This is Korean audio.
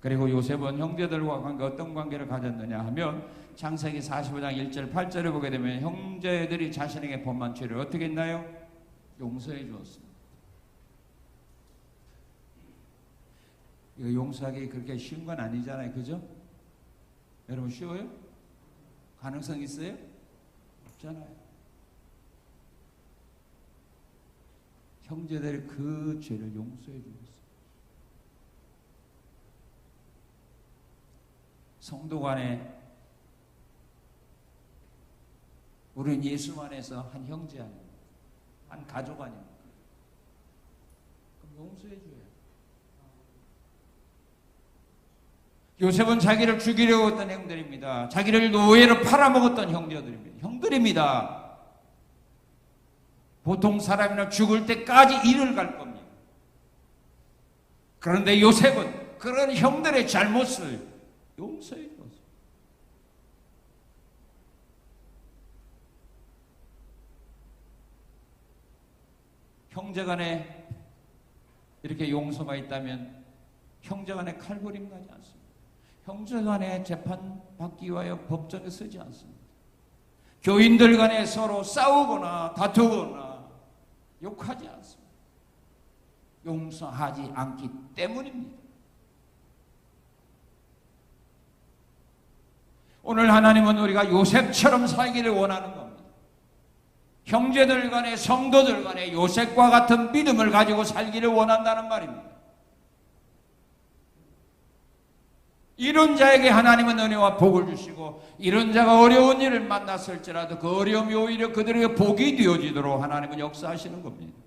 그리고 요셉은 형제들과 관계 어떤 관계를 가졌느냐 하면 창세기 45장 1절 8절을 보게 되면 형제들이 자신에게 범한 죄를 어떻게 했나요? 용서해 주었습니다. 이거 용서하기 그렇게 쉬운 건 아니잖아요. 그죠? 여러분 쉬워요? 가능성 있어요? 없잖아요. 형제들이 그 죄를 용서해 주었어요. 성도 간에 우리는 예수 안에서 한 형제 아닙니까? 한 가족 아닙니까? 그럼 용서해 줘요. 요셉은 자기를 죽이려고 했던 형들입니다. 자기를 노예로 팔아먹었던 형제들입니다. 형들입니다. 보통 사람이나 죽을 때까지 일을 갈 겁니다. 그런데 요셉은 그런 형들의 잘못을 용서해 줬어요. 형제간에 이렇게 용서가 있다면 형제간에 칼부림 나지 않습니다. 형제간에 재판 받기 위하여 법정에 서지 않습니다. 교인들 간에 서로 싸우거나 다투거나 욕하지 않습니다. 용서하지 않기 때문입니다. 오늘 하나님은 우리가 요셉처럼 살기를 원하는 겁니다. 형제들 간에 성도들 간에 요셉과 같은 믿음을 가지고 살기를 원한다는 말입니다. 이런 자에게 하나님은 은혜와 복을 주시고 이런 자가 어려운 일을 만났을지라도 그 어려움이 오히려 그들에게 복이 되어지도록 하나님은 역사하시는 겁니다.